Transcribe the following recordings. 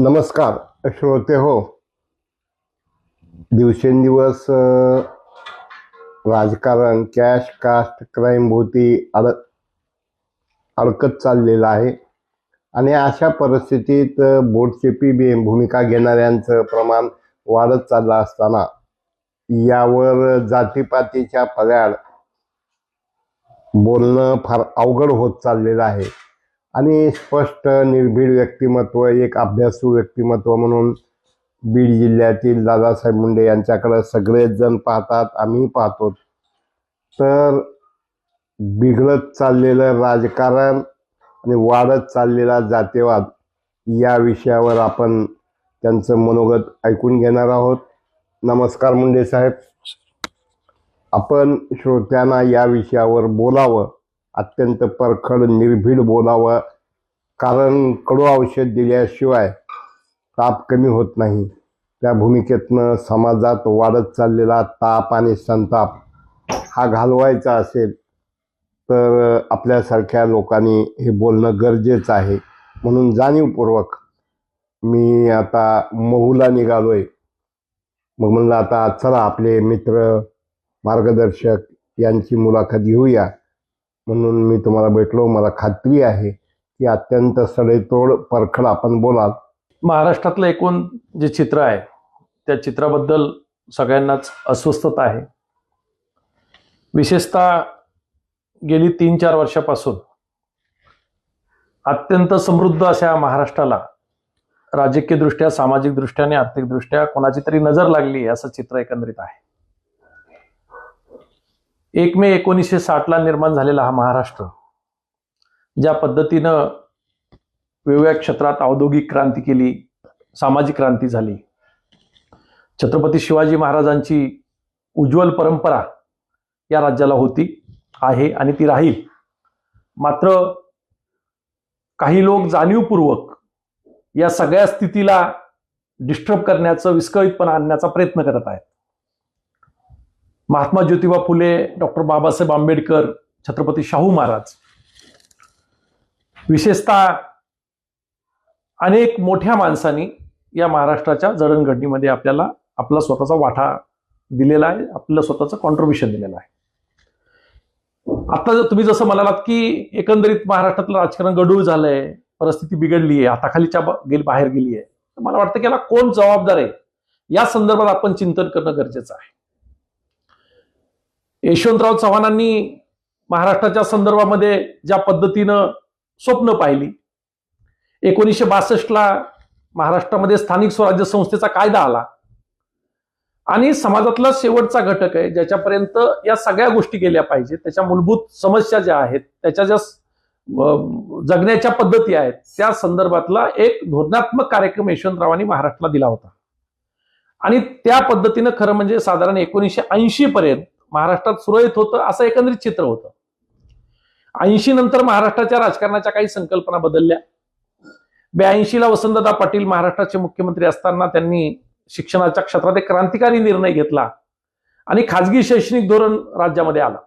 नमस्कार श्रोते हो. दिवसेंदिवस राजकारण कॅश कास्ट क्राईमभोवती अड अडकत चाललेलं आहे. आणि अशा परिस्थितीत अ, बोटचेपी बी भूमिका घेणाऱ्यांचं प्रमाण वाढत चाललं असताना यावर जातीपातीच्या पर्याड बोलणं फार अवघड होत चाललेलं आहे. आणि स्पष्ट निर्भीड व्यक्तिमत्व एक अभ्यासू व्यक्तिमत्व म्हणून बीड जिल्ह्यातील दादासाहेब मुंडे यांच्याकडे सगळेच जण पाहतात आम्ही पाहतो. तर बिघडत चाललेलं राजकारण आणि वाढत चाललेला जातीवाद या विषयावर आपण त्यांचं मनोगत ऐकून घेणार आहोत. नमस्कार मुंडे साहेब. आपण श्रोत्यांना या विषयावर बोलावं. अत्यंत परखड निर्भीड बोलावं. कारण कडू औषध दिल्याशिवाय ताप कमी होत नाही. त्या भूमिकेतनं समाजात वाढत चाललेला ताप आणि संताप हा घालवायचा असेल तर आपल्यासारख्या लोकांनी हे बोलणं गरजेचं आहे. म्हणून जाणीवपूर्वक मी आता महूला निघालोय. मग म्हणलं आता चला आपले मित्र मार्गदर्शक यांची मुलाखत घेऊया. म्हणून मी तुम्हाला भेटलो. मला खात्री आहे की अत्यंत सडेतोड परखड आपण बोलाल. महाराष्ट्रातलं एकूण जे चित्र आहे त्या चित्राबद्दल सगळ्यांनाच अस्वस्थता आहे. विशेषतः गेली तीन चार वर्षापासून अत्यंत समृद्ध अशा महाराष्ट्राला राजकीयदृष्ट्या सामाजिकदृष्ट्या आणि आर्थिकदृष्ट्या कोणाची तरी नजर लागली असं चित्र एकंदरीत आहे. एक मे एकोणीसशे साठला निर्माण झालेला हा महाराष्ट्र ज्या पद्धतीनं वेगवेगळ्या क्षेत्रात औद्योगिक क्रांती केली सामाजिक क्रांती झाली. छत्रपती शिवाजी महाराजांची उज्ज्वल परंपरा या राज्याला होती आहे आणि ती राहील. मात्र काही लोक जाणीवपूर्वक या सगळ्या स्थितीला डिस्टर्ब करण्याचं विस्कळीतपणा आणण्याचा प्रयत्न करत आहेत. महात्मा ज्योतिबा फुले डॉक्टर बाबासाहेब आंबेडकर छत्रपती शाहू महाराज. विशेषतः अनेक मोठ्या माणसांनी या महाराष्ट्राच्या जडणघडणीमध्ये आपल्याला आपला स्वतःचा वाटा दिलेला आहे आपलं स्वतःचं कॉन्ट्रीब्युशन दिलेलं आहे. आता जर तुम्ही जसं म्हणालात की एकंदरीत महाराष्ट्रातलं राजकारण गडूळ झालंय परिस्थिती बिघडली आहे हाताखालीच्या खालीच्या गेली बाहेर गेली आहे तर मला वाटतं की याला कोण जबाबदार आहे? या संदर्भात आपण चिंतन करणं गरजेचं आहे. यशवंतराव चव्हाणांनी महाराष्ट्राच्या संदर्भामध्ये ज्या पद्धतीनं स्वप्न पाहिली एकोणीसशे बासष्टला महाराष्ट्रामध्ये स्थानिक स्वराज्य संस्थेचा कायदा आला. आणि समाजातला शेवटचा घटक आहे ज्याच्यापर्यंत या सगळ्या गोष्टी गेल्या पाहिजेत त्याच्या मूलभूत समस्या ज्या आहेत त्याच्या ज्या जगण्याच्या पद्धती आहेत त्या संदर्भातला एक धोरणात्मक कार्यक्रम यशवंतरावांनी महाराष्ट्राला दिला होता. आणि त्या पद्धतीनं खरं म्हणजे साधारण एकोणीसशे ऐंशी पर्यंत महाराष्ट्रात सुरळीत होतं असं एकंदरीत चित्र होतं. ऐंशी नंतर महाराष्ट्राच्या राजकारणाच्या काही संकल्पना बदलल्या. ब्याऐंशीला वसंतदा पाटील महाराष्ट्राचे मुख्यमंत्री असताना त्यांनी शिक्षणाच्या क्षेत्रात एक क्रांतिकारी निर्णय घेतला आणि खाजगी शैक्षणिक धोरण राज्यामध्ये आलं.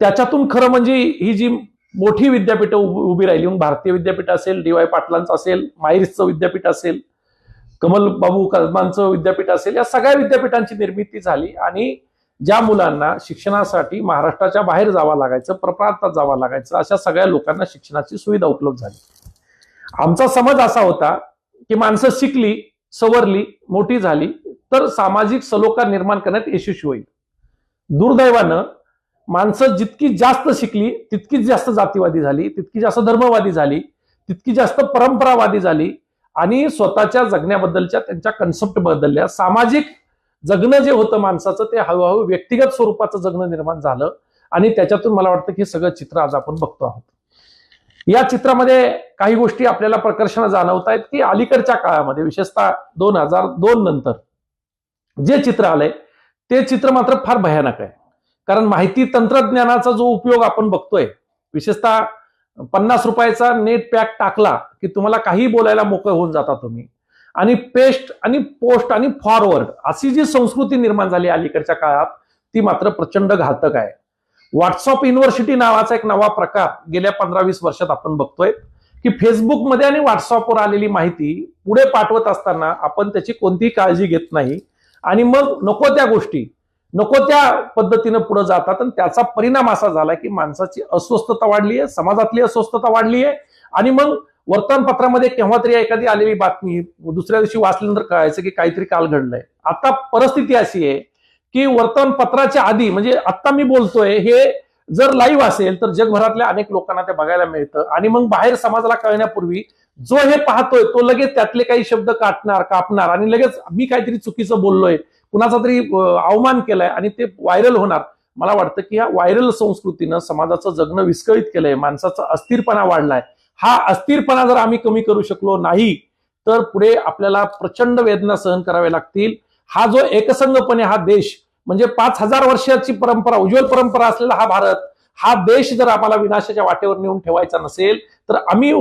त्याच्यातून खरं म्हणजे ही जी मोठी विद्यापीठं उभी राहिली मग भारतीय विद्यापीठ असेल डी वाय पाटलांचं असेल मायरिसचं विद्यापीठ असेल कमल बाबू कदमांचं विद्यापीठ असेल या सगळ्या विद्यापीठांची निर्मिती झाली आणि ज्या मुलांना शिक्षणासाठी महाराष्ट्राच्या बाहेर जावं लागायचं प्रप्रांतात जावं लागायचं अशा सगळ्या लोकांना शिक्षणाची सुविधा उपलब्ध झाली. आमचा समज असा होता की माणसं शिकली सवरली मोठी झाली तर सामाजिक सलोखा निर्माण करण्यात यशस्वी होईल. दुर्दैवानं माणसं जितकी जास्त शिकली तितकीच जास्त जातीवादी झाली तितकी जास्त धर्मवादी झाली तितकी जास्त परंपरावादी झाली आणि स्वतःच्या जगण्याबद्दलच्या त्यांच्या कन्सेप्ट बदलल्या. सामाजिक जगणं जे होतं माणसाचं ते हळूहळू व्यक्तिगत स्वरूपाचं जगणं निर्माण झालं. आणि त्याच्यातून मला वाटतं की सगळं चित्र आज आपण बघतो आहोत. या चित्रामध्ये काही गोष्टी आपल्याला प्रकर्षण जाणवत आहेत की अलीकडच्या काळामध्ये विशेषतः दोन हजार दोन नंतर जे चित्र आलंय ते चित्र मात्र फार भयानक आहे. कारण माहिती तंत्रज्ञानाचा जो उपयोग आपण बघतोय विशेषतः पन्नास रुपयाचा नेट पॅक टाकला की तुम्हाला काही बोलायला मोकळं होऊन जाता तुम्ही. आणि पेस्ट आणि पोस्ट आणि फॉरवर्ड अशी जी संस्कृती निर्माण झाली अलीकडच्या काळात ती मात्र प्रचंड घातक आहे. व्हॉट्सअप युनिव्हर्सिटी नावाचा एक नवा प्रकार गेल्या पंधरा वीस वर्षात आपण बघतोय की फेसबुकमध्ये आणि व्हॉट्सअपवर आलेली माहिती पुढे पाठवत असताना आपण त्याची कोणतीही काळजी घेत नाही. आणि मग नको त्या गोष्टी नको त्या पद्धतीनं पुढे जातात आणि त्याचा परिणाम असा झाला की माणसाची अस्वस्थता वाढली आहे समाजातली अस्वस्थता वाढली आहे. आणि मग वर्तमानपत्रामध्ये केव्हा तरी एखादी आलेली बातमी दुसऱ्या दिवशी वाचल्यानंतर कळायचं की काहीतरी काल घडलंय. आता परिस्थिती अशी आहे की वर्तमानपत्राच्या आधी म्हणजे आता मी बोलतोय हे जर लाईव्ह असेल तर जगभरातल्या अनेक लोकांना ते बघायला मिळतं. आणि मग बाहेर समाजाला कळण्यापूर्वी जो हे पाहतोय तो लगेच त्यातले काही शब्द काटणार कापणार आणि लगेच मी काहीतरी चुकीचं बोललोय कुणाचा तरी अवमान केलाय आणि ते व्हायरल होणार. मला वाटतं की ह्या व्हायरल संस्कृतीनं समाजाचं जगणं विस्कळीत केलंय माणसाचा अस्थिरपणा वाढलाय. हा अस्थिरपणा जर आम्ही कमी करू शकलो नाही तर पुढे आपल्याला प्रचंड वेदना सहन कराव्या लागतील. हा जो एकसंघपणे हा देश म्हणजे पाच हजार वर्षाची परंपरा उज्ज्वल परंपरा असलेला हा भारत हा देश जर आम्हाला विनाशाच्या वाटेवर नेऊन ठेवायचा नसेल तर आम्ही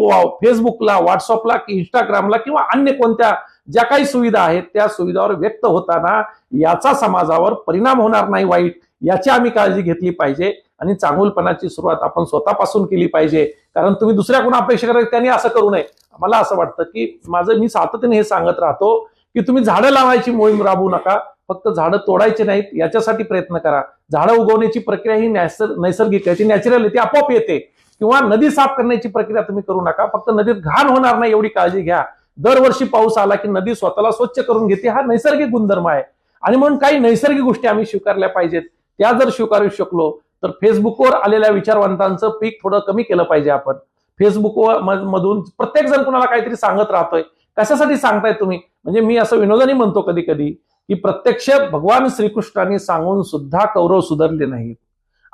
फेसबुकला व्हॉट्सअपला की इंस्टाग्रामला किंवा अन्य कोणत्या ज्या काही सुविधा आहेत त्या सुविधावर व्यक्त होताना याचा समाजावर परिणाम होणार नाही वाईट याची आम्ही काळजी घेतली पाहिजे. आणि चांगुलपणाची सुरुवात आपण स्वतःपासून केली पाहिजे. कारण तुम्ही दुसऱ्या कोणा अपेक्षा करा त्यांनी असं करू नये. मला असं वाटतं की माझं मी सातत्याने हे सांगत राहतो की तुम्ही झाडं लावायची मोहीम राबवू नका. फक्त झाडं तोडायचे नाहीत याच्यासाठी प्रयत्न करा. झाडं उगवण्याची प्रक्रिया ही नैसर्गिक आहे. ती नॅचरल आहे ती आपोआप येते. किंवा नदी साफ करण्याची प्रक्रिया तुम्ही करू नका. फक्त नदीत घाण होणार नाही एवढी काळजी घ्या. दरवर्षी पाऊस आला की नदी स्वतःला स्वच्छ करून घेते. हा नैसर्गिक गुणधर्म आहे. आणि म्हणून काही नैसर्गिक गोष्टी आम्ही स्वीकारल्या पाहिजेत. त्या जर स्वीकारू शकलो तर फेसबुकवर आलेल्या विचारवंतांचं पीक थोडं कमी केलं पाहिजे आपण. फेसबुकवर मधून प्रत्येक जण कुणाला काहीतरी सांगत राहतोय. कशासाठी सांगताय तुम्ही? म्हणजे मी असं विनोदाने म्हणतो कधी कधी की प्रत्यक्ष भगवान श्रीकृष्णाने सांगून सुद्धा कौरव सुधारले नाहीत.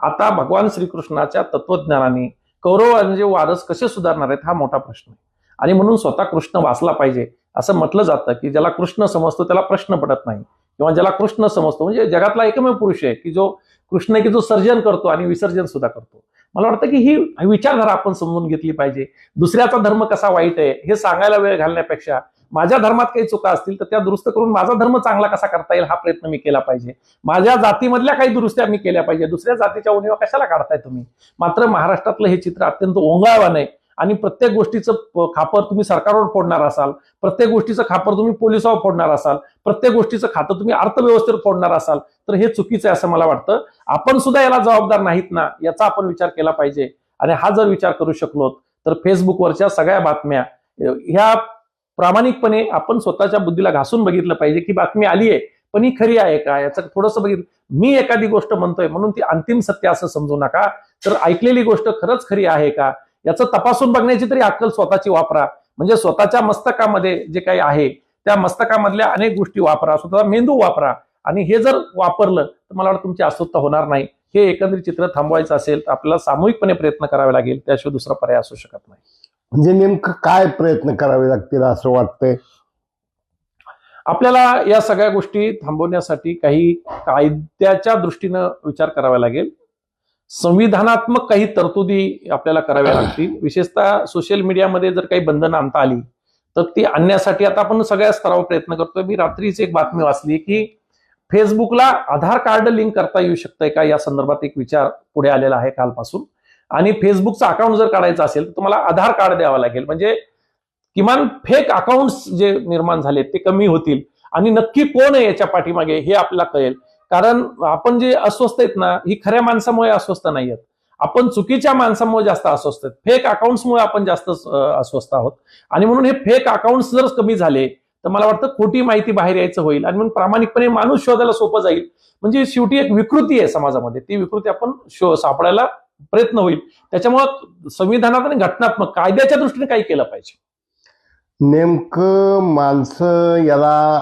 आता भगवान श्रीकृष्णाच्या तत्वज्ञानाने कौरवांचे वारस कसे सुधारणार आहेत हा मोठा प्रश्न आहे. आणि म्हणून स्वतः कृष्ण वाचला पाहिजे असं म्हटलं जातं की ज्याला कृष्ण समजतो त्याला प्रश्न पडत नाही. किंवा ज्याला कृष्ण समजतो म्हणजे जगातला एकमेव पुरुष आहे की जो कृष्ण की जो सर्जन करतो आणि विसर्जन सुद्धा करतो. मला वाटतं की ही विचारधारा आपण समजून घेतली पाहिजे. दुसऱ्याचा धर्म कसा वाईट आहे हे सांगायला वेळ घालण्यापेक्षा माझ्या धर्मात काही चुका असतील तर त्या दुरुस्त करून माझा धर्म चांगला कसा करता येईल हा प्रयत्न मी केला पाहिजे. माझ्या जातीमधल्या काही दुरुस्त्या मी केल्या पाहिजे. दुसऱ्या जातीच्या उणीवा कशाला काढताय तुम्ही? मात्र महाराष्ट्रातलं हे चित्र अत्यंत ओंगाळवान आहे. आणि प्रत्येक गोष्टीचं खापर तुम्ही सरकारवर फोडणार असाल प्रत्येक गोष्टीचं खापर तुम्ही पोलिसावर फोडणार असाल प्रत्येक गोष्टीचं खातं तुम्ही अर्थव्यवस्थेवर फोडणार असाल तर हे चुकीचं आहे असं मला वाटतं. आपण सुद्धा याला जबाबदार नाहीत ना याचा आपण विचार केला पाहिजे. आणि हा जर विचार करू शकलो तर फेसबुकवरच्या सगळ्या बातम्या ह्या प्रामाणिकपणे आपण स्वतःच्या बुद्धीला घासून बघितलं पाहिजे की बातमी आली आहे पण ही खरी आहे का? याचं थोडंसं बघितलं मी एखादी गोष्ट म्हणतोय म्हणून ती अंतिम सत्य असं समजू नका. तर ऐकलेली गोष्ट खरंच खरी आहे का? याचं तपासून बघण्याची तरी अक्कल स्वतःची वापरा. म्हणजे स्वतःच्या मस्तकामध्ये जे काही आहे त्या मस्तकामधल्या अनेक गोष्टी वापरा. स्वतःचा मेंदू वापरा. आणि हे जर वापरलं तर मला वाटतं तुमची अस्वस्थता होणार नाही. हे एकंदरीत चित्र थांबवायचं असेल तर आपल्याला सामूहिकपणे प्रयत्न करावे लागेल. त्याशिवाय दुसरा पर्याय असू शकत नाही. म्हणजे नेमकं काय प्रयत्न करावे लागतील असं वाटतंय? आपल्याला या सगळ्या गोष्टी थांबवण्यासाठी काही कायद्याच्या दृष्टीनं विचार करावा लागेल. संविधानात्मक काही तरतुदी आपल्याला कराव्या लागतील. विशेषतः सोशल मीडियामध्ये जर काही बंधनं आणता आली तर ती आणण्यासाठी आता आपण सगळ्या स्तरावर प्रयत्न करतोय. मी रात्रीच एक बातमी वाचली की फेसबुकला आधार कार्ड लिंक करता येऊ शकतंय का? या संदर्भात एक विचार पुढे आलेला आहे कालपासून. आणि फेसबुकचं अकाउंट जर काढायचं असेल तर तुम्हाला आधार कार्ड द्यावं लागेल. म्हणजे किमान फेक अकाउंट्स जे निर्माण झालेत ते कमी होतील. आणि नक्की कोण आहे याच्या पाठीमागे हे आपल्याला कळेल. कारण आपण जे अस्वस्थ आहेत ना ही खऱ्या माणसामुळे अस्वस्थ नाही आहेत आपण चुकीच्या माणसामुळे जास्त अस्वस्थ आहेत. फेक अकाउंट्समुळे आपण जास्त अस्वस्थ आहोत. आणि म्हणून हे फेक अकाउंट्स जर कमी झाले तर मला वाटतं खोटी माहिती बाहेर यायचं होईल. आणि म्हणून प्रामाणिकपणे माणूस शोधायला सोपं जाईल. म्हणजे शेवटी एक विकृती आहे समाजामध्ये. ती विकृती आपण शो सापडायला प्रयत्न होईल. त्याच्यामुळं संविधानात आणि घटनात्मक कायद्याच्या दृष्टीने काही केलं पाहिजे. नेमकं माणसं याला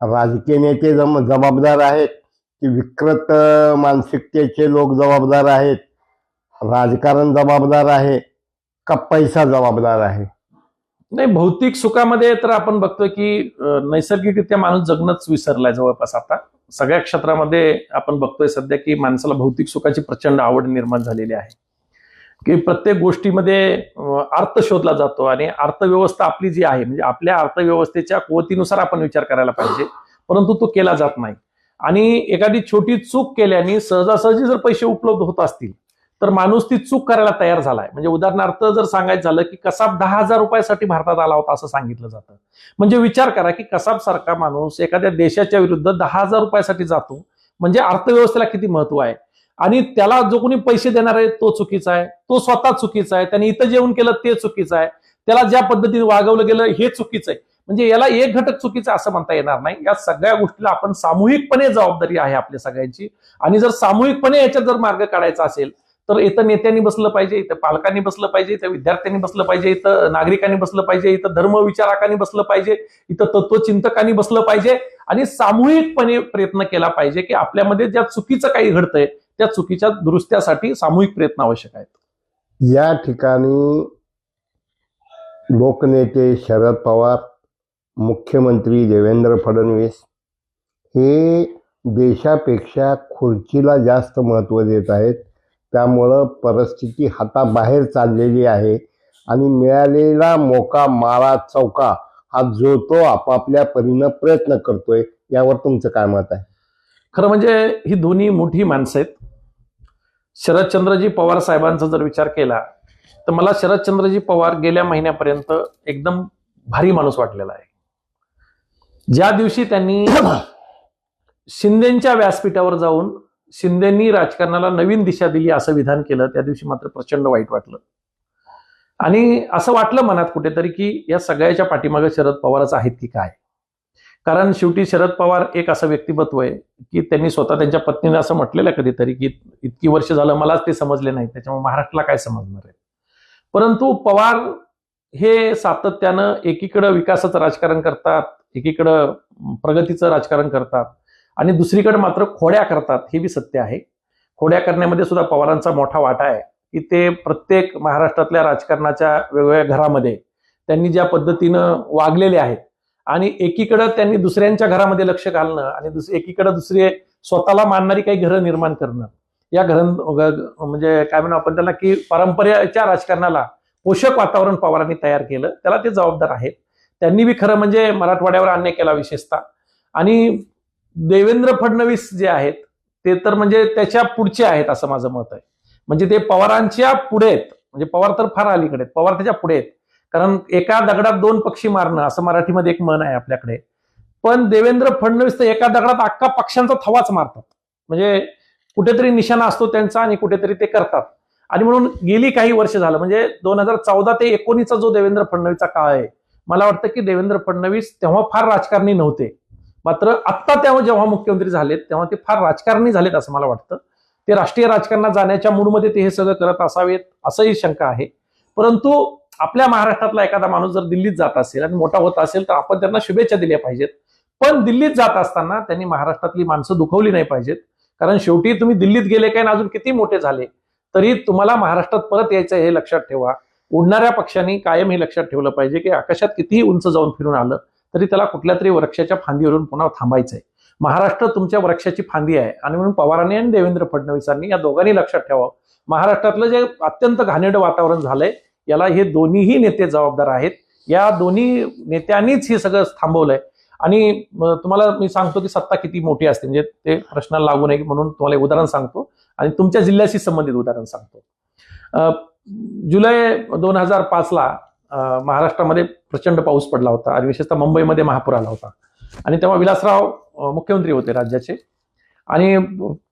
राजकीय नेते जम जबाबदार आहेत. की विकृत मानसिकतेचे लोक जबाबदार आहेत. राजकारण जबाबदार आहे. का पैसा जबाबदार आहे? नाही भौतिक सुखामध्ये तर आपण बघतोय की नैसर्गिकरित्या माणूस जगणंच विसरलाय जवळपास आता. सगळ्या क्षेत्रामध्ये आपण बघतोय सध्या की माणसाला भौतिक सुखाची प्रचंड आवड निर्माण झालेली आहे. की प्रत्येक गोष्टीमध्ये अर्थ शोधला जातो आणि अर्थव्यवस्था आपली जी आहे म्हणजे आपल्या अर्थव्यवस्थेच्या कुवतीनुसार आपण विचार करायला पाहिजे. परंतु तो केला जात नाही. आणि एखादी छोटी चूक केल्याने सहजासहजी जर पैसे उपलब्ध होत असतील तर माणूस ती चूक करायला तयार झालाय. म्हणजे उदाहरणार्थ जर सांगायचं झालं की कसाब दहा हजार रुपयासाठी भारतात आला होता असं सांगितलं जातं. म्हणजे विचार करा की कसाब सारखा माणूस एखाद्या देशाच्या विरुद्ध दहा हजार रुपयासाठी जातो. म्हणजे अर्थव्यवस्थेला किती महत्त्व आहे? आणि त्याला जो कोणी पैसे देणार आहे तो चुकीचा आहे तो स्वतः चुकीचा आहे त्याने इथं जेवण केलं ते चुकीचं आहे त्याला ज्या पद्धतीने वागवलं गेलं हे चुकीचं आहे. म्हणजे याला एक घटक चुकीचं असं म्हणता येणार नाही. या सगळ्या गोष्टीला आपण सामूहिकपणे जबाबदारी आहे आपल्या सगळ्यांची. आणि जर सामूहिकपणे याच्यात जर मार्ग काढायचा असेल तर इथं नेत्यांनी बसलं पाहिजे इथं पालकांनी बसलं पाहिजे इथं विद्यार्थ्यांनी बसलं पाहिजे इथं नागरिकांनी बसलं पाहिजे इथं धर्मविचारकांनी बसलं पाहिजे इथं तत्वचिंतकांनी बसलं पाहिजे. आणि सामूहिकपणे प्रयत्न केला पाहिजे की आपल्यामध्ये ज्या चुकीचं काही घडतंय त्या चुकीच्या दुरुस्त्यासाठी सामूहिक प्रयत्न आवश्यक आहेत. या ठिकाणी लोकनेते शरद पवार मुख्यमंत्री देवेंद्र फडणवीस हे देशापेक्षा खुर्चीला जास्त महत्त्व देत आहेत. त्यामुळं परिस्थिती हाताबाहेर चाललेली आहे आणि मिळालेला मोका मारा चौका हा जो तो आपापल्या परीनं प्रयत्न करतोय यावर तुमचं काय मत आहे? खरं म्हणजे ही दोन्ही मोठी माणसं आहेत. शरदचंद्रजी पवार साहेबांचा जर विचार केला तर मला शरदचंद्रजी पवार गेल्या महिन्यापर्यंत एकदम भारी माणूस वाटलेला आहे. ज्या दिवशी त्यांनी शिंदेच्या व्यासपीठावर जाऊन शिंदेनी राजकारणाला नवीन दिशा दिली असं विधान केलं त्या दिवशी मात्र प्रचंड वाईट वाटलं. आणि असं वाटलं मनात कुठेतरी की या सगळ्याच्या पाठीमागे शरद पवारच आहेत की काय? कारण शेवटी शरद पवार एक असं व्यक्तिमत्व आहे की त्यांनी स्वतः त्यांच्या पत्नीने असं म्हटलेलं आहे कधीतरी की इतकी वर्ष झालं मलाच ते समजले नाही त्याच्यामुळे महाराष्ट्राला काय समजणार आहे? परंतु पवार हे सातत्यानं एकीकडं विकासाचं राजकारण करतात एकीकडं प्रगतीचं राजकारण करतात आणि दुसरीकडे मात्र खोड्या करतात हे बी सत्य आहे. खोड्या करण्यामध्ये सुद्धा पवारांचा मोठा वाटा आहे. की ते प्रत्येक महाराष्ट्रातल्या राजकारणाच्या वेगवेगळ्या घरामध्ये त्यांनी ज्या पद्धतीनं वागलेले आहेत आणि एकीकडं त्यांनी दुसऱ्यांच्या घरामध्ये लक्ष घालणं आणि दुस एकीकडं दुसरे स्वतःला मानणारी काही घरं निर्माण करणं. या घर म्हणजे काय म्हणू आपण त्याला की परंपरेच्या राजकारणाला पोषक वातावरण पवारांनी तयार केलं त्याला ते जबाबदार आहेत. त्यांनी बी खरं म्हणजे मराठवाड्यावर अन्याय केला विशेषतः. आणि देवेंद्र फडणवीस जे आहेत ते तर म्हणजे त्याच्या पुढचे आहेत असं माझं मत आहे. म्हणजे ते पवारांच्या पुढे आहेत. म्हणजे पवार तर फार अलीकडे आहेत पवार त्याच्या पुढे आहेत. कारण एका दगडात दोन पक्षी मारणं असं मराठीमध्ये एक मन आहे आपल्याकडे. पण देवेंद्र फडणवीस तर एका दगडात अख्खा पक्षांचा थवाच मारतात. म्हणजे कुठेतरी निशाणा असतो त्यांचा आणि कुठेतरी ते करतात. आणि म्हणून गेली काही वर्ष झालं म्हणजे दोन हजार चौदा ते एकोणीसचा जो देवेंद्र फडणवीसचा काळ आहे मला वाटतं की देवेंद्र फडणवीस तेव्हा फार राजकारणी नव्हते. मात्र आत्ता तेव्हा जेव्हा मुख्यमंत्री झालेत तेव्हा ते फार राजकारणी झालेत असं मला वाटतं. ते राष्ट्रीय राजकारणात जाण्याच्या मूडमध्ये ते हे सगळं करत असावेत असंही शंका आहे. परंतु आपल्या महाराष्ट्रातला एखादा माणूस जर दिल्लीत जात असेल आणि मोठा होत असेल तर आपण त्यांना शुभेच्छा दिल्या पाहिजेत. पण दिल्लीत जात असताना त्यांनी महाराष्ट्रातली माणसं दुखवली नाही पाहिजेत. कारण शेवटी तुम्ही दिल्लीत गेले काय आणि अजून किती मोठे झाले? तरी तुम्हाला महाराष्ट्रात परत यायचं हे लक्षात ठेवा. उडणाऱ्या पक्षांनी कायम हे लक्षात ठेवलं पाहिजे की आकाशात कितीही उंच जाऊन फिरून आलं तरी त्याला कुठल्या तरी वृक्षाच्या फांदीवरून पुन्हा थांबायचं आहे महाराष्ट्र तुमच्या वृक्षाची फांदी आहे. आणि म्हणून पवारांनी आणि देवेंद्र फडणवीसांनी या दोघांनी लक्षात ठेवावं. महाराष्ट्रातलं जे अत्यंत घाणेरडं वातावरण झालंय याला हे दोन्हीही नेते जबाबदार आहेत. या दोन्ही नेत्यांनीच हे सगळं थांबवलंय. आणि तुम्हाला मी सांगतो की सत्ता किती मोठी असते. म्हणजे ते प्रश्नाला लागू नये म्हणून तुम्हाला उदाहरण सांगतो. आणि तुमच्या जिल्ह्याशी संबंधित उदाहरण सांगतो. जुलै दोन हजार पाचला महाराष्ट्रामध्ये प्रचंड पाऊस पडला होता आणि विशेषतः मुंबईमध्ये महापूर आला होता. आणि तेव्हा विलासराव मुख्यमंत्री होते राज्याचे. आणि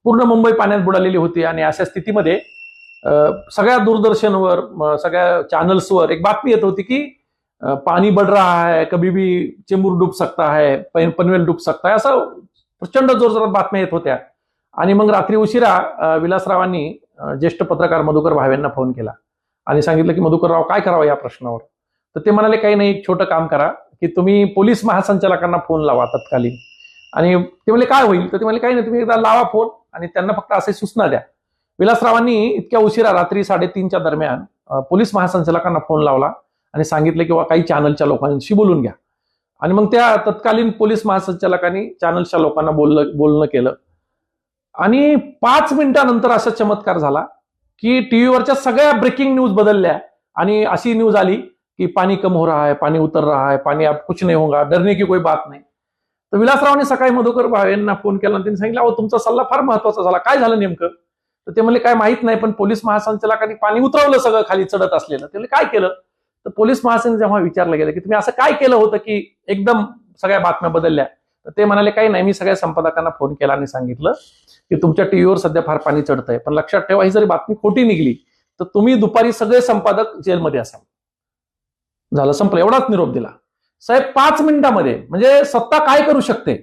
पूर्ण मुंबई पाण्यात बुडालेली होती आणि अशा स्थितीमध्ये सगळ्या दूरदर्शनवर सगळ्या चॅनल्सवर एक बातमी येत होती की पाणी बढ़ रहा है कभी भी चेंबूर डूब सकता है पनवेल डूब सकता है असं प्रचंड जोरजोरात बातम्या येत होत्या. आणि मग रात्री उशिरा विलासरावांनी ज्येष्ठ पत्रकार मधुकर भावेंना फोन केला. आणि सांगितलं की मधुकरराव काय करावं या प्रश्नावर? तर ते म्हणाले काही नाही एक छोटं काम करा की तुम्ही पोलीस महासंचालकांना फोन लावा तत्कालीन. आणि ते म्हणले काय होईल? तर ते म्हणले काही नाही तुम्ही एकदा लावा फोन आणि त्यांना फक्त असे सूचना द्या. विलासरावांनी इतक्या उशिरा रात्री साडेतीनच्या दरम्यान पोलीस महासंचालकांना फोन लावला आणि सांगितले किंवा काही चॅनलच्या लोकांशी बोलून घ्या. आणि मग त्या तत्कालीन पोलीस महासंचालकांनी चॅनलच्या लोकांना बोललं बोलणं केलं. आणि पाच मिनिटानंतर असा चमत्कार झाला की टीव्हीवरच्या सगळ्या ब्रेकिंग न्यूज बदलल्या. आणि अशी न्यूज आली की पाणी कम हो रहा है पाणी उतर रहा है पाणी आप कुछ नाही होगा डरने की कोई बात नाही. तर विलासरावने सकाळी मधुकर भावेंना फोन केला आणि त्यांनी सांगितलं अहो तुमचा सल्ला फार महत्त्वाचा झाला. काय झालं नेमकं? तर ते म्हणले काय माहीत नाही पण पोलीस महासंचालकांनी पाणी उतरवलं सगळं खाली चढत असलेलं. ते काय केलं? तर पोलीस महासंच जेव्हा विचारलं गेलं की तुम्ही असं काय केलं होतं की एकदम सगळ्या बातम्या बदलल्या? तर ते म्हणाले काही नाही मी सगळ्या संपादकांना फोन केला आणि सांगितलं की तुमच्या टीव्हीवर सध्या फार पाणी चढतंय. पण लक्षात ठेवा ही जरी बातमी खोटी निघली तर तुम्ही दुपारी सगळे संपादक जेलमध्ये असाल झालं संपलं. एवढाच निरोप दिला. साहेब पाच मिनिटामध्ये म्हणजे सत्ता काय करू शकते?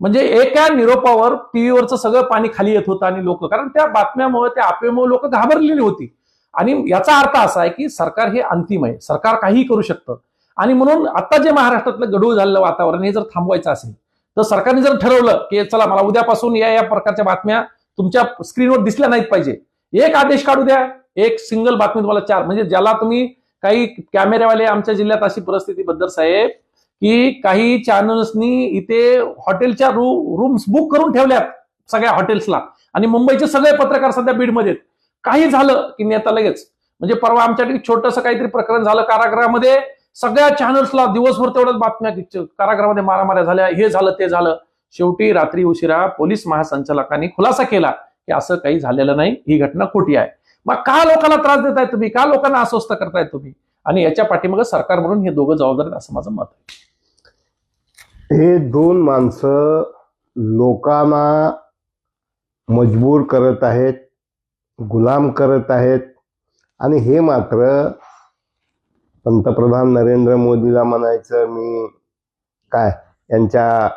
म्हणजे एका निरोपावर टीव्हीवरचं सगळं पाणी खाली येत होतं आणि लोक कारण त्या बातम्यामुळे त्या आपेमुळे लोक घाबरलेली होती. आणि याचा अर्थ असा आहे की सरकार हे अंतिम आहे. सरकार काहीही करू शकतं. आणि म्हणून आता जे महाराष्ट्रातलं गढूळ झालेलं वातावरण हे जर थांबवायचं असेल तर सरकारने जर ठरवलं की चला मला उद्यापासून या या प्रकारच्या बातम्या तुमच्या स्क्रीनवर दिसल्या नाहीत पाहिजे. एक आदेश काढू द्या. एक सिंगल बातमी तुम्हाला चार म्हणजे ज्याला तुम्ही काही कॅमेरेवाले आमच्या जिल्ह्यात अशी परिस्थिती बद्दल साहेब की काही चॅनल्सनी इथे हॉटेलच्या रू रूम्स बुक करून ठेवल्यात सगळ्या हॉटेल्सला आणि मुंबईचे सगळे पत्रकार सध्या बीडमध्ये आहेत. काही झालं की नेता लगेच. म्हणजे परवा आमच्याकडे छोटंसं काहीतरी प्रकरण झालं कारागृहामध्ये. सगळ्या चॅनल्सला दिवसभर तेवढ्याच बातम्या कारागृहामध्ये मारामाऱ्या झाल्या हे झालं ते झालं. शेवटी रात्री उशिरा पोलीस महासंचालकांनी खुलासा केला की असं काही झालेलं नाही ही घटना खोटी आहे. मग का लोकांना त्रास देताय तुम्ही? का लोकांना अस्वस्थ करताय तुम्ही? आणि याच्या पाठीमागे सरकार म्हणून हे दोघं जबाबदार असं माझं मत आहे. हे दोन माणसं लोकांना मजबूर करत आहेत गुलाम करत आहेत. आणि हे मात्र पंतप्रधान नरेंद्र मोदीला म्हणायचं मी काय यांच्या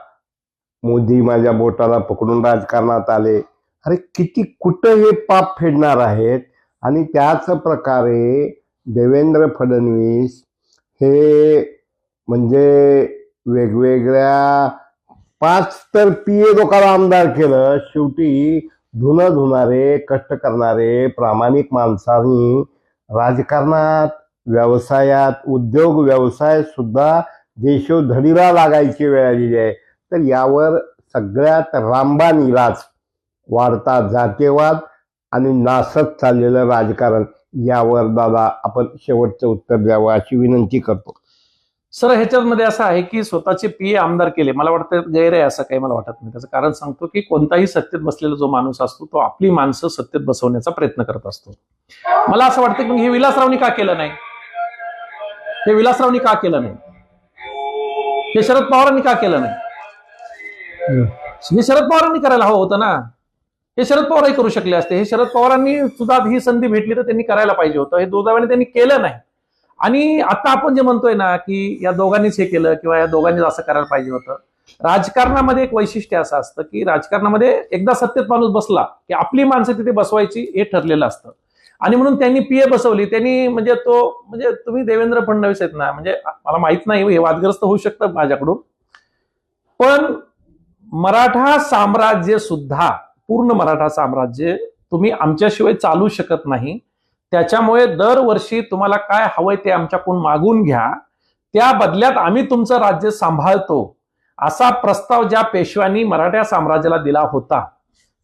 मोदी माझ्या बोटाला पकडून राजकारणात आले. अरे किती कुठं हे पाप फेडणार आहेत? आणि त्याच प्रकारे देवेंद्र फडणवीस हे म्हणजे वेगवेगळ्या पाच तर पीए लोकांना आमदार केलं. शेवटी धुणं धुणारे कष्ट करणारे प्रामाणिक माणसांनी राजकारणात व्यवसायात उद्योग व्यवसाय सुद्धा देशोधडीला लागायची वेळ आलेली आहे. तर यावर सगळ्यात रामबाण इलाज वाढता जातीवाद आणि नासत चाललेलं राजकारण यावर दादा आपण शेवटचं उत्तर द्यावं अशी विनंती करतो. सर ह्याच्यामध्ये असं आहे की स्वतःचे पीए आमदार केले. मला वाटतं गैर आहे असं काही मला वाटत नाही. त्याचं कारण सांगतो की कोणताही सत्तेत बसलेला जो माणूस असतो तो आपली माणसं सत्तेत बसवण्याचा प्रयत्न करत असतो. मला असं वाटतं की हे विलासरावनी का केलं नाही? हे विलासरावनी का केलं नाही? हे शरद पवारांनी का केलं नाही? हे शरद पवारांनी करायला हवं होतं ना. हे शरद पवारही करू शकले असते. हे शरद पवारांनी सुद्धा ही संधी भेटली तर त्यांनी करायला पाहिजे होतं. हे दुर्दैवाने त्यांनी केलं नाही. आणि आता आपण जे म्हणतोय ना की या दोघांनीच हे केलं किंवा या दोघांनीच असं करायला पाहिजे होतं. राजकारणामध्ये एक वैशिष्ट्य असं असतं की राजकारणामध्ये एकदा सत्तेत माणूस बसला की आपली माणसं तिथे बसवायची हे ठरलेलं असतं. आणि म्हणून त्यांनी पीए बसवली. त्यांनी म्हणजे तो म्हणजे तुम्ही देवेंद्र फडणवीस आहेत ना म्हणजे मला माहीत नाही हे वादग्रस्त होऊ शकतं माझ्याकडून. पण मराठा साम्राज्य सुद्धा पूर्ण मराठा साम्राज्य तुम्ही आमच्याशिवाय चालू शकत नाही. त्याच्यामुळे दरवर्षी तुम्हाला काय हवंय ते आमच्याकडून मागून घ्या. त्या बदल्यात आम्ही तुमचं राज्य सांभाळतो. असा प्रस्ताव ज्या पेशव्यांनी मराठा साम्राज्याला दिला होता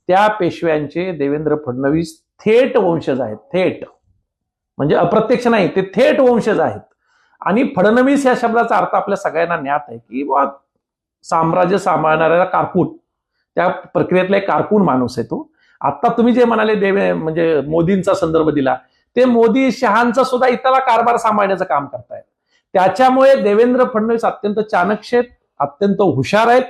त्या पेशव्यांचे देवेंद्र फडणवीस थेट वंशज आहेत थेट. म्हणजे अप्रत्यक्ष नाही ते थेट वंशज आहेत. आणि फडणवीस या शब्दाचा अर्थ आपल्या सगळ्यांना ज्ञात आहे की बा साम्राज्य सांभाळणाऱ्या कारकून. त्या प्रक्रियेतला एक कारकून माणूस आहे तो. आता तुम्ही जे म्हणाले देवे म्हणजे मोदींचा संदर्भ दिला ते मोदी शहांचा सुद्धा इतरा कारभार सांभाळण्याचं काम करतायत. त्याच्यामुळे देवेंद्र फडणवीस अत्यंत चाणक्य आहेत अत्यंत हुशार आहेत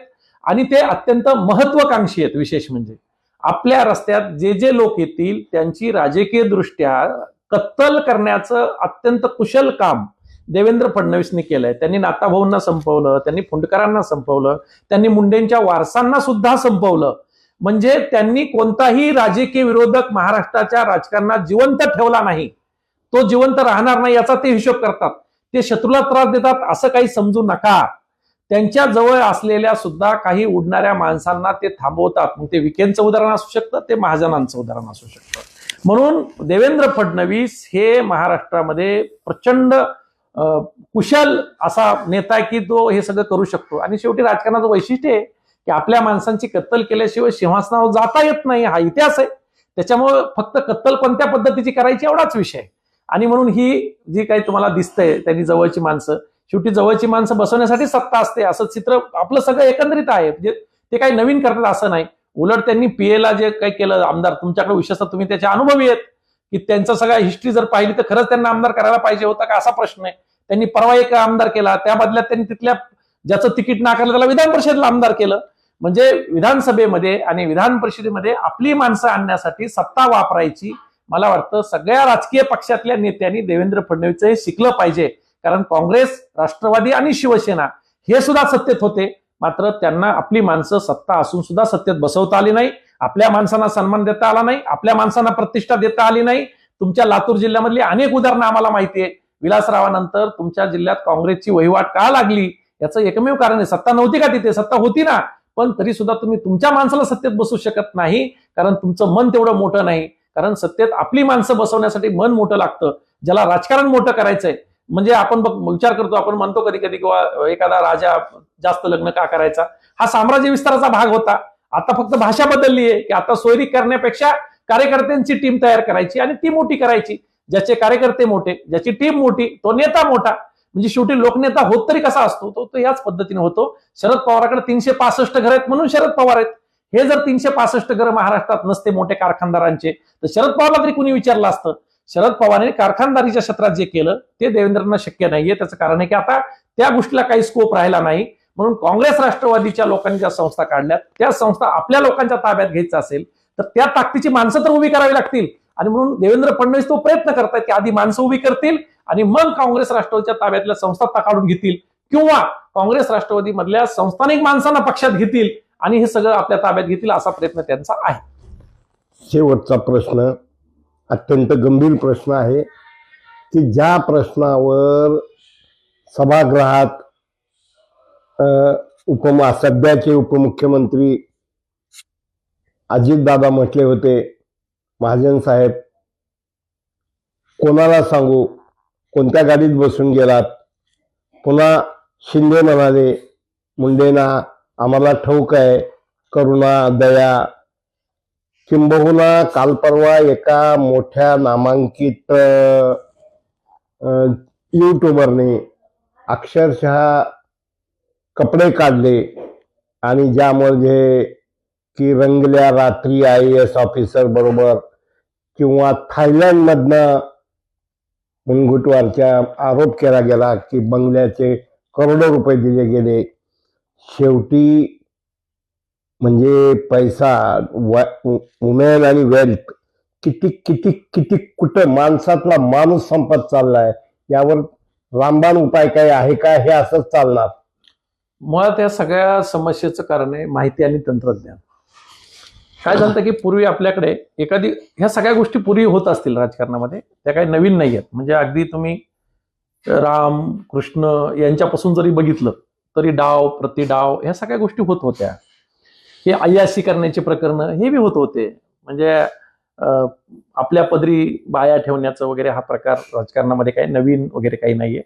आणि ते अत्यंत महत्वाकांक्षी आहेत विशेष म्हणजे. आपल्या रस्त्यात जे जे लोक येतील त्यांची राजकीय दृष्ट्या कत्तल करण्याचं अत्यंत कुशल काम देवेंद्र फडणवीसनी केलंय. त्यांनी नाताभाऊंना संपवलं त्यांनी फुंडकरांना संपवलं त्यांनी मुंडेंच्या वारसांना सुद्धा संपवलं. म्हणजे त्यांनी कोणताही राजकीय विरोधक महाराष्ट्राच्या राजकारणात जिवंत ठेवला नाही. तो जिवंत राहणार नाही याचा ते हिशोब करतात. ते शत्रूला त्रास देतात असं काही समजू नका. त्यांच्या जवळ असलेल्या सुद्धा काही उडणाऱ्या माणसांना ते थांबवतात. मग ते विकेंडचं उदाहरण असू शकतं ते महाजनांचं उदाहरण असू शकतं. म्हणून देवेंद्र फडणवीस हे महाराष्ट्रामध्ये प्रचंड कुशल असा नेता आहे की तो हे सगळं करू शकतो. आणि शेवटी राजकारणाचं वैशिष्ट्य आहे की आपल्या माणसांची कत्तल केल्याशिवाय सिंहासनावर जाता येत नाही हा इतिहास आहे. त्याच्यामुळे फक्त कत्तल कोणत्या पद्धतीची करायची एवढाच विषय आहे. आणि म्हणून ही जी काही तुम्हाला दिसतंय त्यांनी जवळची माणसं शेवटी जवळची माणसं बसवण्यासाठी सत्ता असते. असं चित्र आपलं सगळं एकंदरीत आहे. म्हणजे ते काही नवीन करतात असं नाही. उलट त्यांनी पीएला जे काही केलं आमदार तुमच्याकडे विशेषतः तुम्ही त्याचे अनुभवी आहेत. की त्यांचा सगळ्या हिस्ट्री जर पाहिली तर खरंच त्यांना आमदार करायला पाहिजे होता का असा प्रश्न आहे. त्यांनी परवा एक आमदार केला. त्या बदल्यात त्यांनी तिथल्या ज्याचं तिकीट नाकारलं त्याला विधान परिषदेला आमदार केलं. म्हणजे विधानसभेमध्ये आणि विधान परिषदेमध्ये आपली माणसं आणण्यासाठी सत्ता वापरायची मला वाटतं सगळ्या राजकीय पक्षातल्या नेत्यांनी देवेंद्र फडणवीस हे शिकलं पाहिजे. कारण काँग्रेस राष्ट्रवादी आणि शिवसेना हे सुद्धा सत्तेत होते. मात्र त्यांना आपली माणसं सत्ता असून सुद्धा सत्तेत बसवता आली नाही. आपल्या माणसांना सन्मान देता आला नाही. आपल्या माणसांना प्रतिष्ठा देता आली नाही. तुमच्या लातूर जिल्ह्यामधली अनेक उदाहरणं आम्हाला माहिती आहे विलासरावानंतर तुमच्या जिल्ह्यात काँग्रेसची वहिवाट का लागली? याचं एकमेव कारण आहे सत्ता नव्हती का तिथे? सत्ता होती ना. पण तरी सुद्धा तुम्ही तुमच्या माणसाला सत्तेत बसू शकत नाही कारण तुमचं मन तेवढं मोठं नाही. कारण सत्तेत आपली माणसं बसवण्यासाठी मन मोठं लागतं. ज्याला राजकारण मोठं करायचंय म्हणजे आपण बघ विचार करतो आपण म्हणतो कधी कधी किंवा एखादा राजा जास्त लग्न का करायचा? हा साम्राज्य विस्ताराचा भाग होता. आता फक्त भाषा बदलली आहे की आता सोयरी करण्यापेक्षा कार्यकर्त्यांची टीम तयार करायची आणि ती मोठी करायची. ज्याचे कार्यकर्ते मोठे ज्याची टीम मोठी तो नेता मोठा. म्हणजे शेवटी लोकनेता होत तरी कसा असतो? तो तो याच पद्धतीने होतो. शरद पवाराकडे तीनशे पासष्ट घर आहेत म्हणून शरद पवार आहेत. हे जर तीनशे पासष्ट घर महाराष्ट्रात नसते मोठे कारखानदारांचे तर शरद पवारला तरी कुणी विचारलं असतं? शरद पवारांनी कारखानदारीच्या क्षेत्रात जे केलं ते देवेंद्रांना शक्य नाहीये. त्याचं कारण आहे की आता त्या गोष्टीला काही स्कोप राहिला नाही. म्हणून काँग्रेस राष्ट्रवादीच्या लोकांनी ज्या संस्था काढल्या त्या संस्था आपल्या लोकांच्या ताब्यात घ्यायचं असेल तर त्या ताकदीची माणसं तर उभी करावी लागतील. आणि म्हणून देवेंद्र फडणवीस तो प्रयत्न करतायत की आधी माणसं उभी करतील आणि मग काँग्रेस राष्ट्रवादीच्या ताब्यातल्या संस्था काढून घेतील. किंवा काँग्रेस राष्ट्रवादी मधल्या संस्थानिक माणसांना पक्षात घेतील आणि हे सगळं आपल्या ताब्यात घेतील असा प्रयत्न त्यांचा आहे. शेवटचा प्रश्न अत्यंत गंभीर प्रश्न आहे की ज्या प्रश्नावर सभागृहात उपम उपमा सध्याचे उपमुख्यमंत्री अजितदादा म्हटले होते महाजन साहेब कोणाला सांगू? कोणत्या गाडीत बसून गेलात? पुन्हा शिंदे म्हणाले मुंडेना आम्हाला ठाऊक आहे करुणा दया किंबहुना काल परवा एका मोठ्या नामांकित युट्यूबरने अक्षरशः कपडे काढले आणि ज्यामध्ये की रंगल्या रात्री आय एस ऑफिसर बरोबर किंवा थायलंडमधनं मुनगुटवारच्या आरोप केला गेला की बंगल्याचे करोडो रुपये दिले गेले. शेवटी म्हणजे पैसा वुमेन आणि वेल्थ. किती किती किती कुठं माणसातला माणूस संपत चाललाय? यावर रामबाण उपाय काय आहे का? हे असंच चालणार. मुळात या सगळ्या समस्येचं कारण आहे माहिती आणि तंत्रज्ञान. काय झालं की पूर्वी आपल्याकडे एखादी ह्या सगळ्या गोष्टी पूर्वी होत असतील राजकारणामध्ये. त्या काही नवीन नाही आहेत. म्हणजे अगदी तुम्ही राम कृष्ण यांच्यापासून जरी बघितलं तरी डाव प्रतिडाव ह्या सगळ्या गोष्टी होत होत्या. हे अय्याशी करण्याचे प्रकरण हे बी होत होते. म्हणजे आपल्या पदरी बाया ठेवण्याचं वगैरे हा प्रकार राजकारणामध्ये काही नवीन वगैरे काही नाहीये.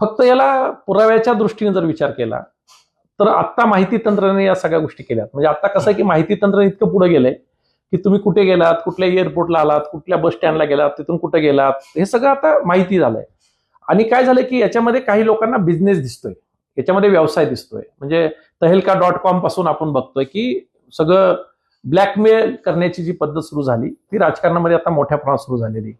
फक्त याला पुराव्याच्या दृष्टीने जर विचार केला तर आत्ता माहिती तंत्राने या सगळ्या गोष्टी केल्यात. म्हणजे आता कसं आहे की माहिती तंत्र इतकं पुढे गेलंय की तुम्ही कुठे गेलात कुठल्या एअरपोर्टला आलात कुठल्या बस स्टँडला गेलात तिथून कुठे गेलात हे सगळं आता माहिती झालंय. आणि काय झालंय की याच्यामध्ये काही लोकांना बिझनेस दिसतोय. याच्यामध्ये व्यवसाय दिसतोय. म्हणजे तहेलका डॉट कॉमपासून आपण बघतोय की सगळं ब्लॅकमेल करण्याची जी पद्धत सुरू झाली ती राजकारणामध्ये आता मोठ्या प्रमाणात सुरू झालेली.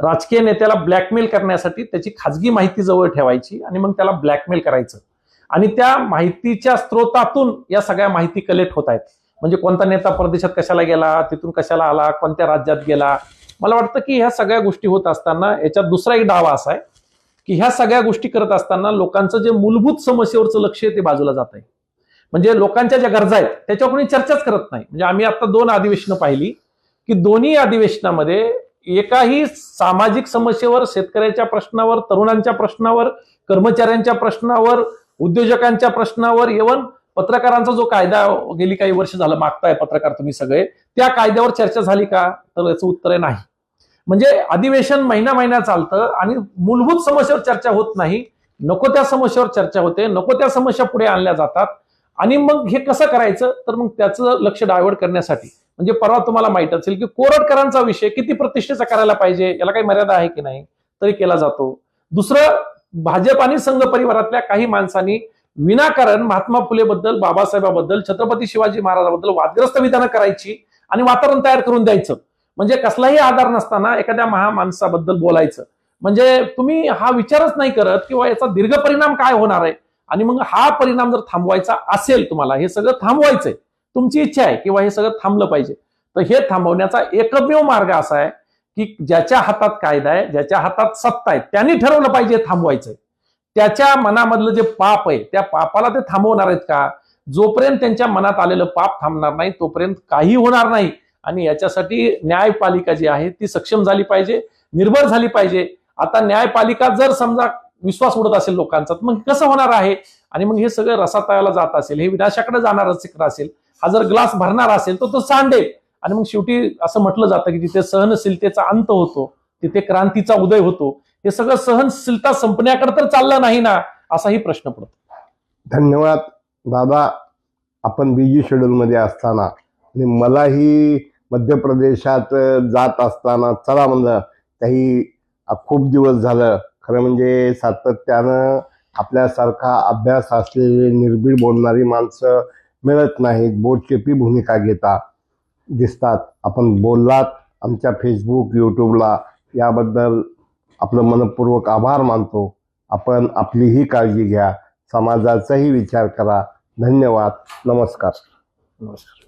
राजकीय नेत्याला ब्लॅकमेल करण्यासाठी त्याची खाजगी माहिती जवळ ठेवायची आणि मग त्याला ब्लॅकमेल करायचं. आणि त्या माहितीच्या स्रोतातून या सगळ्या माहिती कलेक्ट होत आहेत. म्हणजे कोणता नेता परदेशात कशाला गेला तिथून कशाला आला कोणत्या राज्यात गेला? मला वाटतं की ह्या सगळ्या गोष्टी होत असताना याच्यात दुसरा एक डावा असा आहे की ह्या सगळ्या गोष्टी करत असताना लोकांचं जे मूलभूत समस्येवरचं लक्ष आहे ते बाजूला जात आहे. म्हणजे लोकांच्या ज्या गरजा आहेत त्याच्यावर कोणी चर्चाच करत नाही. म्हणजे आम्ही आता दोन अधिवेशनं पाहिली की दोन्ही अधिवेशनामध्ये एकाही सामाजिक समस्येवर शेतकऱ्याच्या प्रश्नावर तरुणांच्या प्रश्नावर कर्मचाऱ्यांच्या प्रश्नावर उद्योजकांच्या प्रश्नावर इव्हन पत्रकारांचा जो कायदा गेली काही वर्ष झालं मागताय पत्रकार तुम्ही सगळे त्या कायद्यावर चर्चा झाली का? तर याचं उत्तर आहे नाही. म्हणजे अधिवेशन महिना महिना चालतं आणि मूलभूत समस्येवर चर्चा होत नाही. नको त्या समस्येवर चर्चा होते नको त्या समस्या पुढे आणल्या जातात. आणि मग हे कसं करायचं? तर मग त्याचं लक्ष डायव्हर्ट करण्यासाठी. म्हणजे परवा तुम्हाला माहीत असेल की कोरटकरांचा विषय किती प्रतिष्ठेचा करायला पाहिजे याला काही मर्यादा आहे की नाही? तरी केला जातो. दुसरं भाजप आणि संघ परिवारातल्या काही माणसांनी विनाकारण महात्मा फुलेबद्दल बाबासाहेबाबद्दल छत्रपती शिवाजी महाराजांबद्दल वादग्रस्त विधानं करायची आणि वातावरण तयार करून द्यायचं. म्हणजे कसलाही आधार नसताना एखाद्या महामाणसाबद्दल बोलायचं. म्हणजे तुम्ही हा विचारच नाही करत किंवा याचा दीर्घ परिणाम काय होणार आहे? आणि मग हा परिणाम जर थांबवायचा असेल तुम्हाला हे सगळं थांबवायचंय. तुमची इच्छा आहे किंवा हे सगळं थांबलं पाहिजे. तर हे थांबवण्याचा एकमेव मार्ग असा आहे की ज्याच्या हातात कायदा आहे ज्याच्या हातात सत्ता आहे त्यांनी ठरवलं पाहिजे थांबवायचंय. त्याच्या मनामधलं जे पाप आहे त्या पापाला ते थांबवणार आहेत का? जोपर्यंत त्यांच्या मनात आलेलं पाप थांबणार नाही तोपर्यंत काही होणार नाही. आणि याच्यासाठी न्यायपालिका जी आहे ती सक्षम झाली पाहिजे निर्भर झाली पाहिजे. आता न्यायपालिका जर समजा विश्वास उडत असेल लोकांचा तर मग कसं होणार आहे? आणि मग हे सगळं रसातळाला जात असेल हे विनाशाकडे जाणार असेल हा जर ग्लास भरणार असेल तर तो सांडेल. आणि मग शेवटी असं म्हटलं जातं की जिथे सहनशीलतेचा अंत होतो तिथे क्रांतीचा उदय होतो. हे सगळं सहनशीलता संपण्याकडे तर चाललं नाही ना असाही प्रश्न पडतो. धन्यवाद. दादा आपण बिजी शेड्यूलमध्ये असताना आणि मलाही मध्य प्रदेशात जात असताना चला म्हणलं काही खूप दिवस झालं. खरं म्हणजे सातत्यानं आपल्यासारखा अभ्यास असलेले निर्भीड बोलणारी माणसं मिळत नाहीत. बोटचेपी भूमिका घेता दिसतात. आपण बोललात आमच्या फेसबुक यूट्यूबला याबद्दल आपलं मनपूर्वक आभार मानतो. आपण आपलीही काळजी घ्या. समाजाचाही विचार करा. धन्यवाद. नमस्कार. नमस्कार.